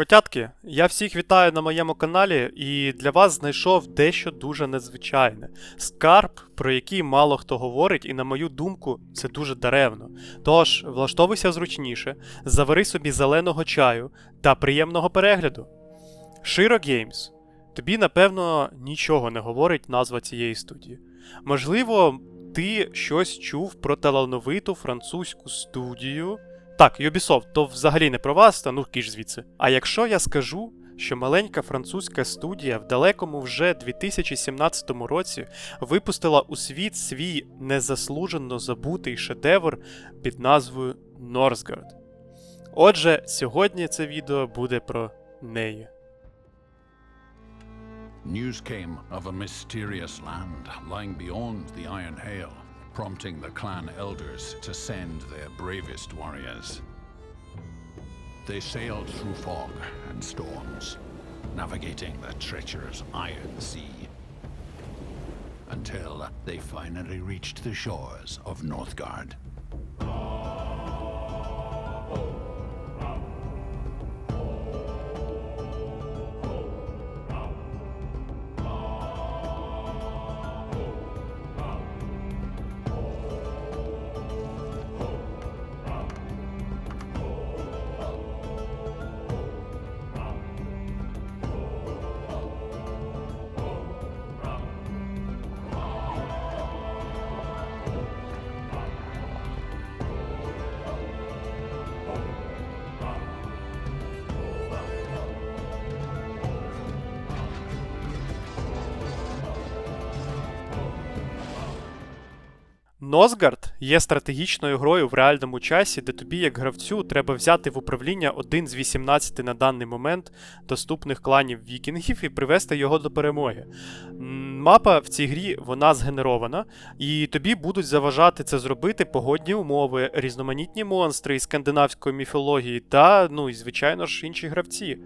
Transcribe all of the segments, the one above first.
Котятки, я всіх вітаю на моєму каналі і для вас знайшов дещо дуже незвичайне. Скарб, про який мало хто говорить, і на мою думку, це дуже даремно. Тож, влаштовуйся зручніше, завари собі зеленого чаю та приємного перегляду. Shiro Games. Тобі, напевно, нічого не говорить назва цієї студії. Можливо, ти щось чув про талановиту французьку студію. Так, Ubisoft, то взагалі не про вас, та ну киш звідси. А якщо я скажу, що маленька французька студія в далекому вже 2017 році випустила у світ свій незаслужено забутий шедевр під назвою Northgard. Отже, сьогодні це відео буде про неї. News came of a mysterious land lying beyond the Iron Hail, prompting the clan elders to send their bravest warriors. They sailed through fog and storms, navigating the treacherous Iron Sea, until they finally reached the shores of Northgard. Носгард є стратегічною грою в реальному часі, де тобі, як гравцю, треба взяти в управління один з 18 на даний момент доступних кланів вікінгів і привести його до перемоги. Мапа в цій грі вона згенерована, і тобі будуть заважати це зробити погодні умови, різноманітні монстри із скандинавської міфології та, ну і звичайно ж, інші гравці.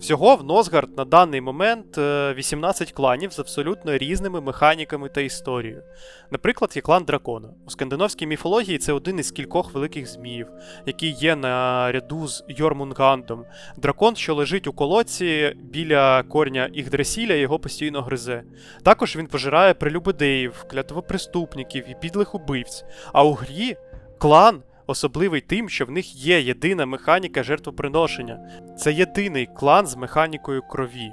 Всього в Носгард на даний момент е, 18 кланів з абсолютно різними механіками та історією. Наприклад, є клан дракона. У скандинавській міфології це один із кількох великих зміїв, який є на ряду з Йормунгандом. Дракон, що лежить у колодці біля корня Ігдрасіля, його постійно гризе. Також він пожирає прелюбодеїв, клятвопреступників і підлих убивць. А у грі клан особливий тим, що в них є єдина механіка жертвоприношення. Це єдиний клан з механікою крові.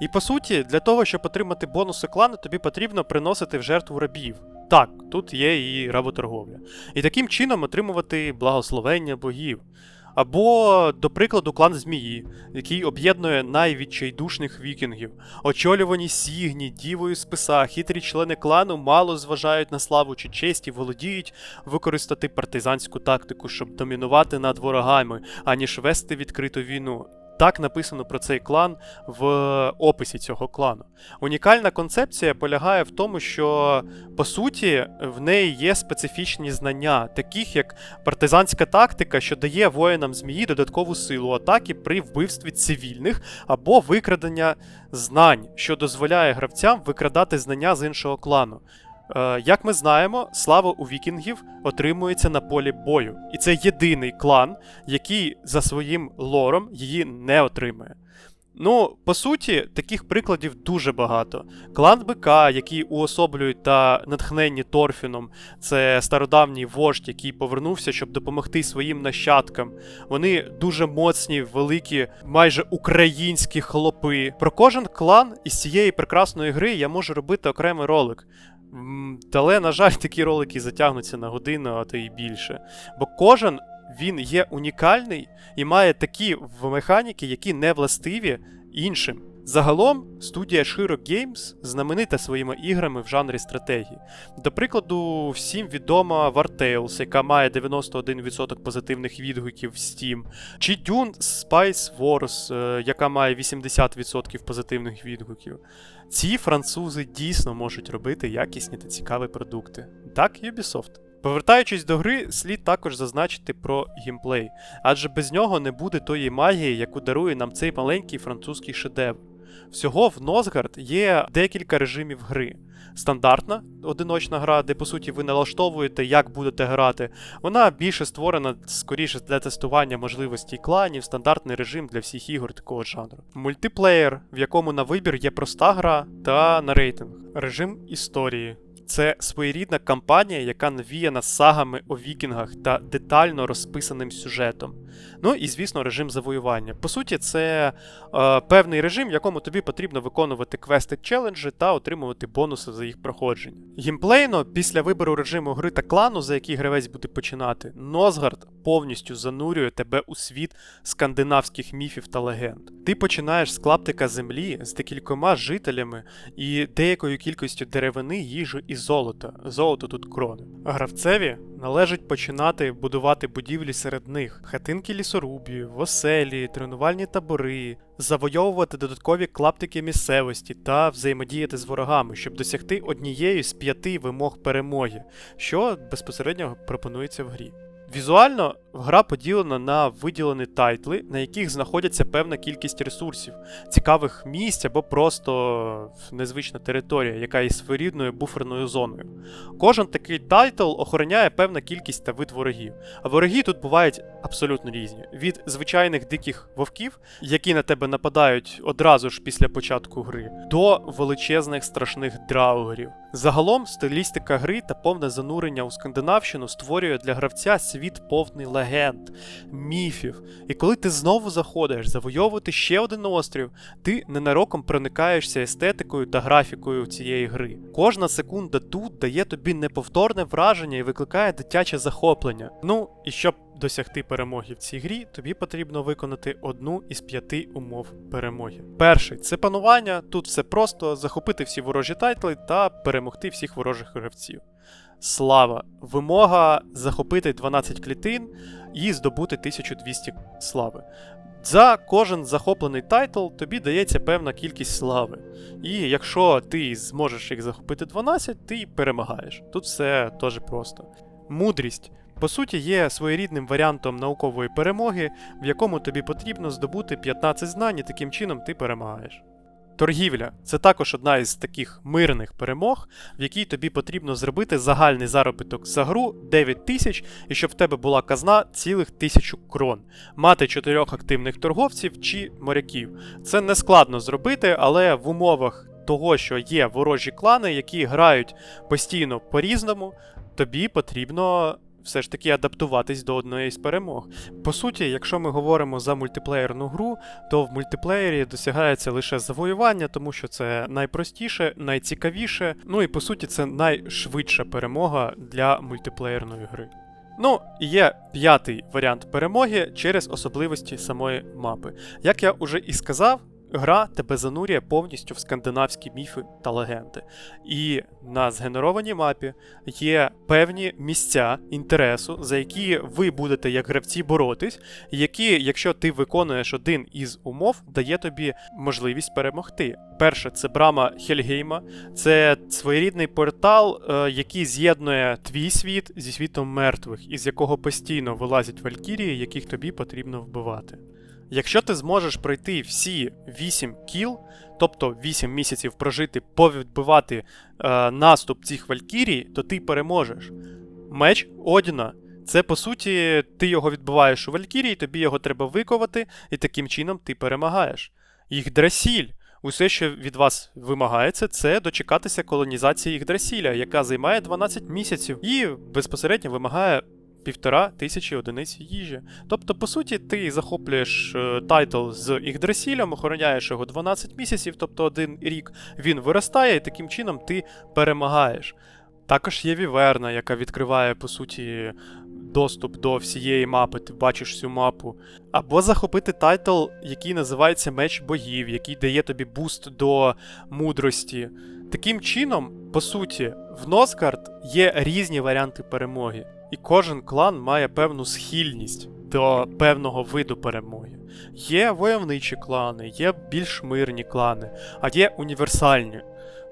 І по суті, для того, щоб отримати бонуси клану, тобі потрібно приносити в жертву рабів. Так, тут є і работорговля. І таким чином отримувати благословення богів. Або, до прикладу, клан Змії, який об'єднує найвідчайдушних вікінгів. Очолювані Сігні, Дівою Списа, хитрі члени клану мало зважають на славу чи честь і володіють використати партизанську тактику, щоб домінувати над ворогами, аніж вести відкриту війну. Так написано про цей клан в описі цього клану. Унікальна концепція полягає в тому, що по суті в неї є специфічні знання, таких як партизанська тактика, що дає воїнам змії додаткову силу атаки при вбивстві цивільних або викрадення знань, що дозволяє гравцям викрадати знання з іншого клану. Е, Як ми знаємо, слава у вікінгів отримується на полі бою, і це єдиний клан, який за своїм лором її не отримує. Ну, по суті, таких прикладів дуже багато. Клан БК, який уособлюють та натхненні Торфіном, це стародавній вождь, який повернувся, щоб допомогти своїм нащадкам. Вони дуже моцні, великі, майже українські хлопи. Про кожен клан із цієї прекрасної гри я можу робити окремий ролик. Але, на жаль, такі ролики затягнуться на годину, а то і більше. Бо кожен він є унікальний і має такі механіки, які не властиві іншим. Загалом, студія Shiro Games знаменита своїми іграми в жанрі стратегії. До прикладу, всім відома War Tales, яка має 91% позитивних відгуків в Steam, чи Dune Spice Wars, е, яка має 80% позитивних відгуків. Ці французи дійсно можуть робити якісні та цікаві продукти. Так, Ubisoft. Повертаючись до гри, слід також зазначити про геймплей, адже без нього не буде тої магії, яку дарує нам цей маленький французький шедевр. Всього в Носгард є декілька режимів гри. Стандартна одиночна гра, де по суті ви налаштовуєте, як будете грати. Вона більше створена скоріше для тестування можливостей кланів, стандартний режим для всіх ігор такого жанру. Мультиплеєр, в якому на вибір є проста гра та на рейтинг. Режим історії. Це своєрідна кампанія, яка навіяна сагами о вікінгах та детально розписаним сюжетом. Ну і, звісно, режим завоювання. По суті, це е, певний режим, в якому тобі потрібно виконувати квести челенджі та отримувати бонуси за їх проходження. Гімплейно, після вибору режиму гри та клану, за який гравець буде починати, Носгард повністю занурює тебе у світ скандинавських міфів та легенд. Ти починаєш з клаптика землі з декількома жителями і деякою кількістю деревини, їжі і золота. Золото тут крони. Гравцеві належить починати будувати будівлі серед них: хатинки лісорубів, оселі, тренувальні табори, завойовувати додаткові клаптики місцевості та взаємодіяти з ворогами, щоб досягти однієї з п'яти вимог перемоги, що безпосередньо пропонується в грі. Візуально гра поділена на виділені тайтли, на яких знаходяться певна кількість ресурсів, цікавих місць або просто незвична територія, яка є своєрідною буферною зоною. Кожен такий тайтл охороняє певна кількість та вид ворогів. А вороги тут бувають абсолютно різні: від звичайних диких вовків, які на тебе нападають одразу ж після початку гри, до величезних страшних драугерів. Загалом стилістика гри та повне занурення у скандинавщину створює для гравця світ повний легенд, міфів. І коли ти знову заходиш завойовувати ще один острів, ти ненароком проникаєшся естетикою та графікою цієї гри. Кожна секунда тут дає тобі неповторне враження і викликає дитяче захоплення. Ну і щоб досягти перемоги в цій грі, тобі потрібно виконати одну із п'яти умов перемоги. Перший це панування. Тут все просто захопити всі ворожі тайтли та перемогти всіх ворожих гравців. Слава. Вимога захопити 12 клітин і здобути 1200 слави. За кожен захоплений тайтл тобі дається певна кількість слави. І якщо ти зможеш їх захопити 12, ти перемагаєш. Тут все теж просто. Мудрість. По суті, є своєрідним варіантом наукової перемоги, в якому тобі потрібно здобути 15 знань, і таким чином ти перемагаєш. Торгівля це також одна із таких мирних перемог, в якій тобі потрібно зробити загальний заробіток за гру 9 тисяч, і щоб в тебе була казна цілих 1000 крон, мати чотирьох активних торговців чи моряків. Це не складно зробити, але в умовах того, що є ворожі клани, які грають постійно по-різному, тобі потрібно все ж таки адаптуватись до одної з перемог. По суті, якщо ми говоримо за мультиплеєрну гру, то в мультиплеєрі досягається лише завоювання, тому що це найпростіше, найцікавіше, ну і по суті, це найшвидша перемога для мультиплеєрної гри. Ну, і є п'ятий варіант перемоги через особливості самої мапи. Як я уже і сказав, гра тебе занурює повністю в скандинавські міфи та легенди. І на згенерованій мапі є певні місця інтересу, за які ви будете як гравці боротись, які, якщо ти виконуєш один із умов, дає тобі можливість перемогти. Перше, це брама Хельгейма, це своєрідний портал, е, який з'єднує твій світ зі світом мертвих, із якого постійно вилазять валькірії, яких тобі потрібно вбивати. Якщо ти зможеш пройти всі 8 кіл, тобто 8 місяців прожити, повідбивати е, наступ цих валькірій, то ти переможеш. Меч Одіна. Це по суті, ти його відбиваєш у Валькірії, тобі його треба виковати, і таким чином ти перемагаєш. Їх драсіль. Усе, що від вас вимагається, це дочекатися колонізації їх драсіля, яка займає 12 місяців і безпосередньо вимагає півтора тисячі одиниць їжі. Тобто, по суті, ти захоплюєш е, тайтл з Ігдрасілем, охороняєш його 12 місяців, тобто один рік він виростає, і таким чином ти перемагаєш. Також є Віверна, яка відкриває, по суті, доступ до всієї мапи, ти бачиш всю мапу. Або захопити тайтл, який називається Меч богів, який дає тобі буст до мудрості. Таким чином, по суті, в Носгард є різні варіанти перемоги, і кожен клан має певну схильність до певного виду перемоги. Є войовничі клани, є більш мирні клани, а є універсальні.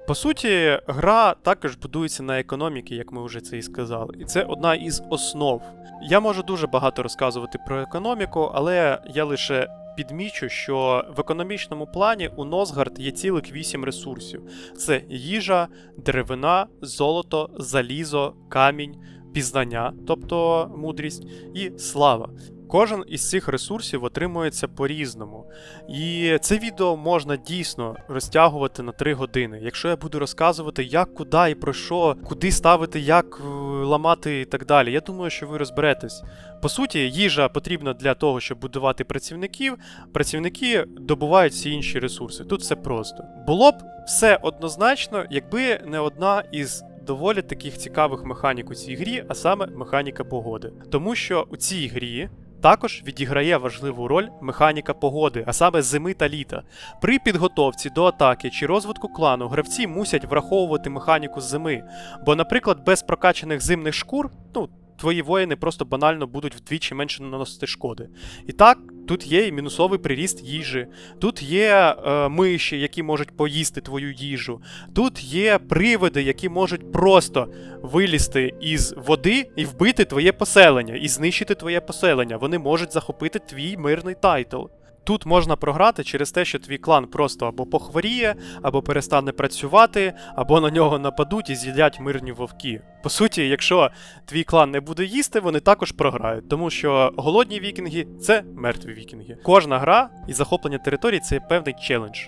По суті, гра також будується на економіки, як ми вже це і сказали, і це одна із основ. Я можу дуже багато розказувати про економіку, але я лише підмічу, що в економічному плані у Носгард є цілих 8 ресурсів: це їжа, деревина, золото, залізо, камінь, пізнання, тобто мудрість, і слава. Кожен із цих ресурсів отримується по-різному. І це відео можна дійсно розтягувати на 3 години. Якщо я буду розказувати, як, куди і про що, куди ставити, як е, ламати і так далі. Я думаю, що ви розберетесь. По суті, їжа потрібна для того, щоб будувати працівників. Працівники добувають всі інші ресурси. Тут все просто. Було б все однозначно, якби не одна із доволі таких цікавих механік у цій грі, а саме механіка погоди. Тому що у цій грі. Також відіграє важливу роль механіка погоди, а саме зими та літа. При підготовці до атаки чи розвитку клану гравці мусять враховувати механіку зими. Бо, наприклад, без прокачаних зимних шкур, ну, твої воїни просто банально будуть вдвічі менше наносити шкоди. І так, тут є і мінусовий приріст їжі, тут є е, миші, які можуть поїсти твою їжу, тут є привиди, які можуть просто вилізти із води і вбити твоє поселення, і знищити твоє поселення. Вони можуть захопити твій мирний тайтл. Тут можна програти через те, що твій клан просто або похворіє, або перестане працювати, або на нього нападуть і з'їдять мирні вовки. По суті, якщо твій клан не буде їсти, вони також програють, тому що голодні вікінги це мертві вікінги. Кожна гра і захоплення територій це певний челендж.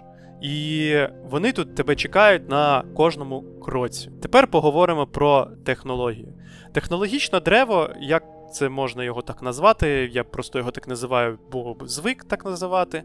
І вони тут тебе чекають на кожному кроці. Тепер поговоримо про технології. Технологічне дерево, як це можна його так назвати, я просто його так називаю, бо звик так називати.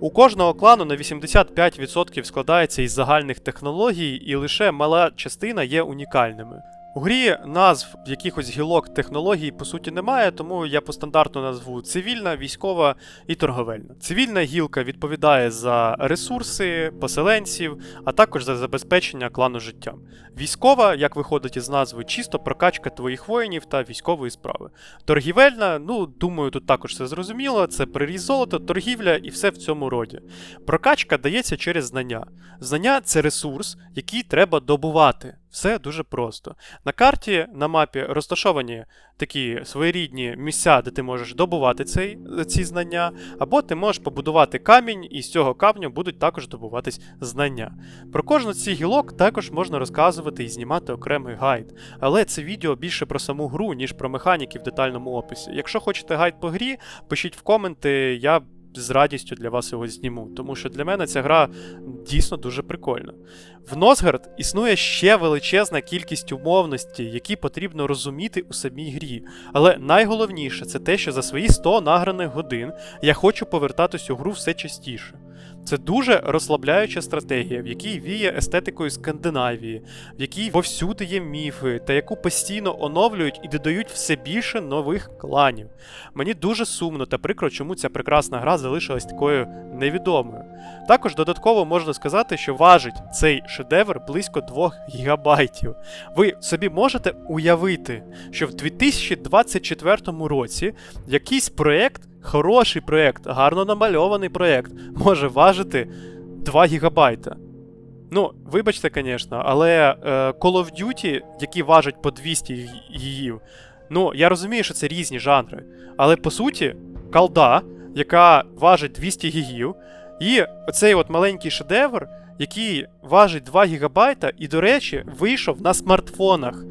У кожного клану на 85% складається із загальних технологій, і лише мала частина є унікальними. У грі назв якихось гілок технологій по суті немає, тому я по стандарту назву цивільна, військова і торговельна. Цивільна гілка відповідає за ресурси, поселенців, а також за забезпечення клану життям. Військова, як виходить із назви, чисто прокачка твоїх воїнів та військової справи. Торгівельна, ну думаю, тут також все зрозуміло. Це приріз золота, торгівля і все в цьому роді. Прокачка дається через знання. Знання це ресурс, який треба добувати. Все дуже просто. На карті на мапі розташовані такі своєрідні місця, де ти можеш добувати цей, ці знання, або ти можеш побудувати камінь, і з цього камню будуть також добуватись знання. Про кожну з цих гілок також можна розказувати і знімати окремий гайд. Але це відео більше про саму гру, ніж про механіки в детальному описі. Якщо хочете гайд по грі, пишіть в коменти, я з радістю для вас його зніму, тому що для мене ця гра дійсно дуже прикольна. В Носгард існує ще величезна кількість умовностей, які потрібно розуміти у самій грі. Але найголовніше це те, що за свої 100 награних годин я хочу повертатись у гру все частіше. Це дуже розслабляюча стратегія, в якій віє естетикою Скандинавії, в якій повсюди є міфи, та яку постійно оновлюють і додають все більше нових кланів. Мені дуже сумно та прикро, чому ця прекрасна гра залишилась такою невідомою. Також додатково можна сказати, що важить цей шедевр близько 2 гігабайтів. Ви собі можете уявити, що в 2024 році якийсь проєкт, хороший проєкт, гарно намальований проєкт, може важити 2 гігабайта. Ну, вибачте, звісно, але е, Call of Duty, які важать по 200 гі- гігів, ну, я розумію, що це різні жанри. Але по суті, колда, яка важить 200 гігів, і оцей от маленький шедевр, який важить 2 гігабайта, і, до речі, вийшов на смартфонах.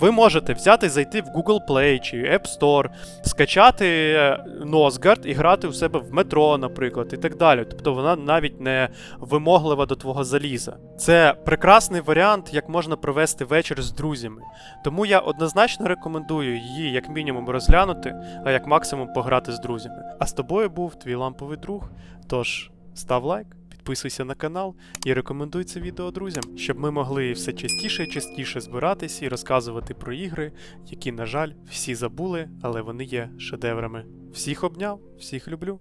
Ви можете взяти, зайти в Google Play чи App Store, скачати е, Носгард і грати у себе в метро, наприклад, і так далі. Тобто вона навіть не вимоглива до твого заліза. Це прекрасний варіант, як можна провести вечір з друзями. Тому я однозначно рекомендую її як мінімум розглянути, а як максимум пограти з друзями. А з тобою був твій ламповий друг. Тож став лайк, підписуйся на канал і рекомендуй це відео друзям, щоб ми могли все частіше і частіше збиратись і розказувати про ігри, які, на жаль, всі забули, але вони є шедеврами. Всіх обняв, всіх люблю.